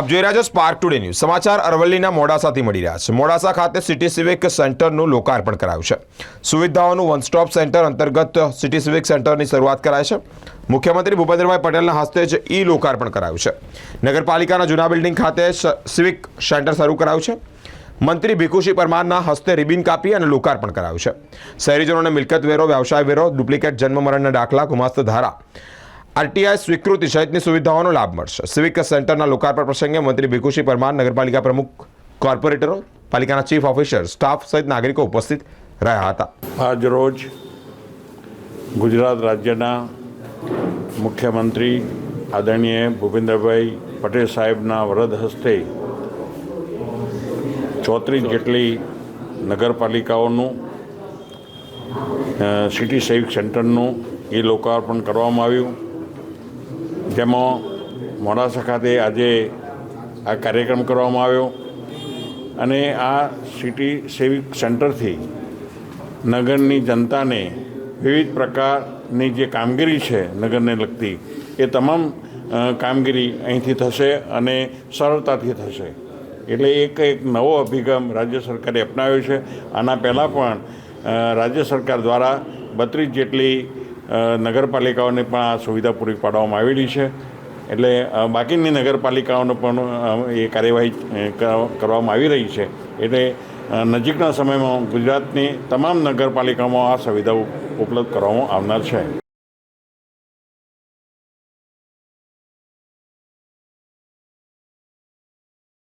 આપ જોઈ રહ્યા છો સ્પાર્ક ટુડે ન્યૂઝ સમાચાર અરવલ્લીના મોડાસાથી મળી રહ્યા છે. મોડાસા ખાતે સિટી સિવિક સેન્ટરનું લોકાર્પણ કરાયું છે. સુવિધાઓનું વન સ્ટોપ સેન્ટર અંતર્ગત સિટી સિવિક સેન્ટરની શરૂઆત કરાય છે. મુખ્યમંત્રી ભૂપેન્દ્રભાઈ પટેલના હસ્તે જ ઈ લોકાર્પણ કરાયું છે. નગરપાલિકાના જૂના બિલ્ડિંગ ખાતે સિવિક સેન્ટર શરૂ કરાયું છે. મંત્રી ભીખુસિંહ પરમારના હસ્તે રિબિન કાપી અને લોકાર્પણ કરાયું છે. શહેરીજનોને મિલકત વેરો વ્યવસાય વેરો ડુપ્લિકેટ જન્મ મરણના દાખલા, ગુમાસ્ત ધારા આરટીઆઈ સ્વીકૃતિ સહિતની સુવિધાઓનો લાભ મળશે. સિવિક સેન્ટરના લોકાર્પણ પ્રસંગે મંત્રી ભીખુસિંહ પરમાર, નગરપાલિકા પ્રમુખ, કોર્પોરેટરો, પાલિકાના ચીફ ઓફિસર સ્ટાફ સહિત નાગરિકો ઉપસ્થિત રહ્યા હતા. આજ રોજ ગુજરાત રાજ્યના મુખ્યમંત્રી આદરણીય ભૂપેન્દ્રભાઈ પટેલ સાહેબના વરદ હસ્તે ચોત્રીસ જેટલી નગરપાલિકાઓનું સિટી સેવિક સેન્ટરનું એ લોકાર્પણ કરવામાં આવ્યું. જેમાં મોડાસા ખાતે આજે આ કાર્યક્રમ કરવામાં આવ્યો અને આ સિટી સેવિક સેન્ટરથી નગરની જનતાને વિવિધ પ્રકારની જે કામગીરી છે નગરને લગતી, એ તમામ કામગીરી અહીંથી થશે અને સરળતાથી થશે. એટલે એક એક નવો અભિગમ રાજ્ય સરકારે અપનાવ્યો છે. આના પહેલાં પણ રાજ્ય સરકાર દ્વારા બત્રીસ જેટલી નગરપાલિકાઓને પણ આ સુવિધા પૂરી પાડવામાં આવેલી છે. એટલે બાકીની નગરપાલિકાઓનો પણ એ કાર્યવાહી કરવામાં આવી રહી છે. એટલે નજીકના સમયમાં ગુજરાતની તમામ નગરપાલિકામાં આ સુવિધા ઉપલબ્ધ કરવામાં આવનાર છે.